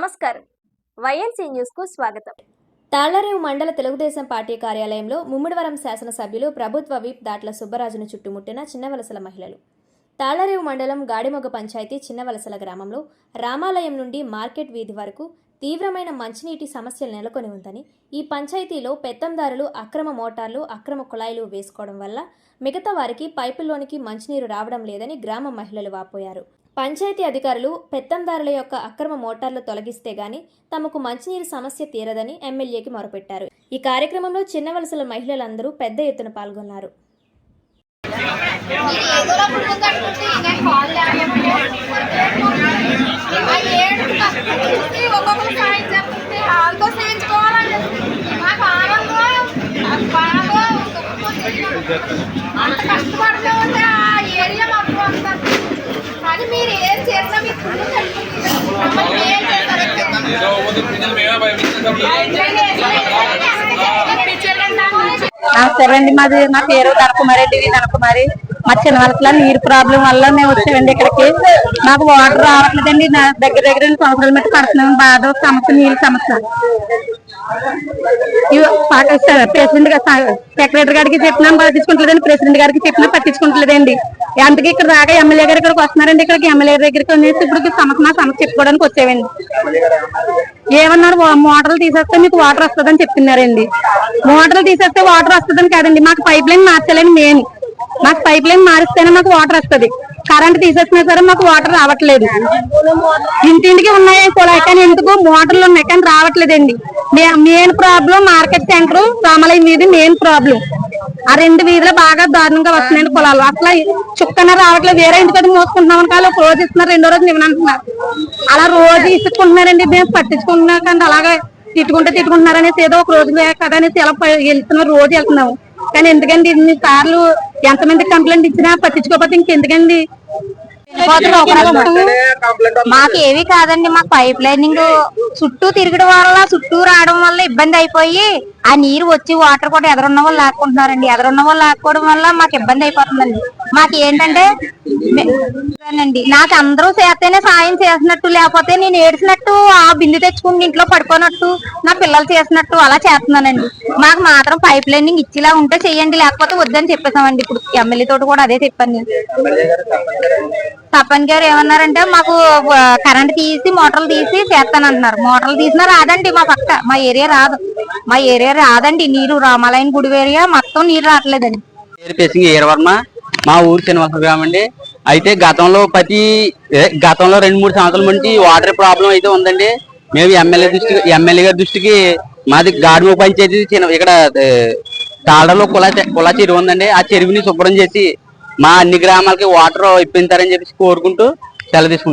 నమస్కారం. వైఎన్సీ న్యూస్కు స్వాగతం. తాళ్ళరేవు మండల తెలుగుదేశం పార్టీ కార్యాలయంలో ముమ్మిడివరం శాసనసభ్యులు ప్రభుత్వ విప్ దాట్ల సుబ్బరాజును చుట్టుముట్టిన చిన్నవలసల మహిళలు. తాళ్ళరేవు మండలం గాడిమొగ పంచాయతీ చిన్నవలసల గ్రామంలో రామాలయం నుండి మార్కెట్ వీధి వరకు తీవ్రమైన మంచినీటి సమస్యలు నెలకొని ఉందని ఈ పంచాయతీలో పెత్తందారులు అక్రమ మోటార్లు అక్రమ కుళాయిలు వేసుకోవడం వల్ల మిగతా వారికి పైపుల్లోనికి మంచినీరు రావడం లేదని గ్రామ మహిళలు వాపోయారు. పంచాయతీ అధికారులు పెత్తందారుల యొక్క అక్రమ మోటార్లు తొలగిస్తే గాని తమకు మంచినీరు సమస్య తీరదని ఎమ్మెల్యేకి మొరపెట్టారు. ఈ కార్యక్రమంలో చిన్న వలసల మహిళలందరూ పెద్ద ఎత్తున పాల్గొన్నారు. అంత ముందు కట్టుకుంటే ఇంకా కాల్ లేకపోతే ఆ ఏడు కట్టుకుంటే ఒక్కొక్కరు సాయం చెప్తుంటే వాళ్ళతో చేయించుకోవాలండి మాకు ఆనందం నాకు బాగా అంత కష్టపడుతూ ఉంటే ఆ ఏరియా మాకు అంత కానీ మీరు ఏం చేసినా మీకు ముందు కట్టుకుంటే మమ్మల్ని ఏం సరే అండి మాది నా పేరు నరకుమారెడ్డి డివి మా చిన్న నీరు ప్రాబ్లం వల్ల మేము వచ్చామండి ఇక్కడికి. మాకు వాటర్ రావట్లేదండి. నా దగ్గర దగ్గర రెండు సంవత్సరాల మట్టి పడుతున్నాం బాధ సమస్య నీళ్ళ సమస్య. ప్రెసిడెంట్ సెక్రటరీ గారికి చెప్పినా పట్టించుకుంటలేదండి ప్రెసిడెంట్ గారికి చెప్పినా పట్టించుకుంటలేదండి. అందుకే ఇక్కడ రాగా ఎమ్మెల్యే గారు ఇక్కడికి వస్తున్నారండి. ఇక్కడికి ఎమ్మెల్యే దగ్గరికి అనేసి ఇప్పుడు సమస్య మా సమస్య చెప్పుకోవడానికి వచ్చేవండి ఏమన్నారు? వా- మోటార్లు తీసేస్తే మీకు వాటర్ వస్తుందని చెప్తున్నారండి మోటార్లు తీసేస్తే వాటర్ వస్తుందని కాదండి. మాకు పైప్ లైన్ మార్చాలని మెయిన్ మాకు పైప్ లైన్ మారిస్తేనే మాకు వాటర్ వస్తుంది. కరెంట్ తీసేసినా సరే మాకు వాటర్ రావట్లేదు. ఇంటింటికి ఉన్నాయి కుళాయి కానీ ఎందుకు? మోటార్లు ఉన్నాయి కానీ రావట్లేదండి. మెయిన్ ప్రాబ్లం మార్కెట్ సెంటర్ రామాలయం వీధి మెయిన్ ప్రాబ్లం ఆ రెండు వీధిలో బాగా దారుణంగా వస్తున్నాయండి పొలాలు అట్లా చుక్కన రావట్లేదు. వేరే ఇంటికి మోసుకుంటున్నాం కానీ ఒక రోజు ఇస్తున్నారు రెండో రోజు ఇవ్వనంటున్నారు. అలా రోజు ఇసుకుంటున్నారండి మేము పట్టించుకుంటున్నాం కానీ అలాగే తిట్టుకుంటే తిట్టుకుంటున్నారు అనేసి ఏదో ఒక రోజు కదా అనేసి ఎలా వెళ్తున్నారు రోజు వెళ్తున్నాము కానీ ఎందుకంటే ఇన్ని సార్లు ఎంతమంది కంప్లైంట్ ఇచ్చినా పట్టించుకోకపోతే ఇంకెందుకండి? మాకు ఏవి కాదండి మాకు పైప్ లైనింగ్ చుట్టూ తిరగడం వల్ల చుట్టూ రావడం వల్ల ఇబ్బంది అయిపోయి ఆ నీరు వచ్చి వాటర్ కూడా ఎదరున్న వాళ్ళు లాక్కుంటున్నారండి. ఎదరున్న వాళ్ళు లాక్కోవడం వల్ల మాకు ఇబ్బంది అయిపోతుందండి. మాకు ఏంటంటే అండి నాకు అందరూ చేస్తేనే సాయం చేసినట్టు లేకపోతే నేను ఏడ్చినట్టు ఆ బిందు తెచ్చుకుని ఇంట్లో పడుకోనట్టు నా పిల్లలు చేసినట్టు అలా చేస్తున్నానండి. మాకు మాత్రం పైప్ లైనింగ్ ఇచ్చేలా ఉంటే చెయ్యండి లేకపోతే వద్దని చెప్పేసామండి. ఇప్పుడు ఎమ్మెల్యే తోటి కూడా అదే చెప్పాను నేను. తప్పని గారు ఏమన్నారంటే మాకు కరెంట్ తీసి మోటార్లు తీసి చేస్తానంటున్నారు. మోటార్లు తీసినా రాదండి మా పక్క మా ఏరియా రాదు. మా ఏరియా రాదండి. నీరు రామాలయం గుడి ఏరియా. మొత్తం నీరు రావట్లేదండి. ఈరవర్మ ఏరవర్మ. మా ఊరు శ్రీనివాస అండి. అయితే గతంలో ప్రతి గతంలో రెండు మూడు సంవత్సరాల నుంచి వాటర్ ప్రాబ్లం అయితే ఉందండి. మేము ఎమ్మెల్యే దృష్టికి ఎమ్మెల్యే గారి దృష్టికి మాది గాడిమ పంచాయతీ చిన్న ఇక్కడ ఏ, తాళలో కులా కులా చెరువు ఉందండి. ఆ చెరువుని శుభ్రం చేసి మా అన్ని గ్రామాలకి వాటర్ ఇప్పించారని చెప్పేసి కోరుకుంటూ సెలవు తీసుకుంటాం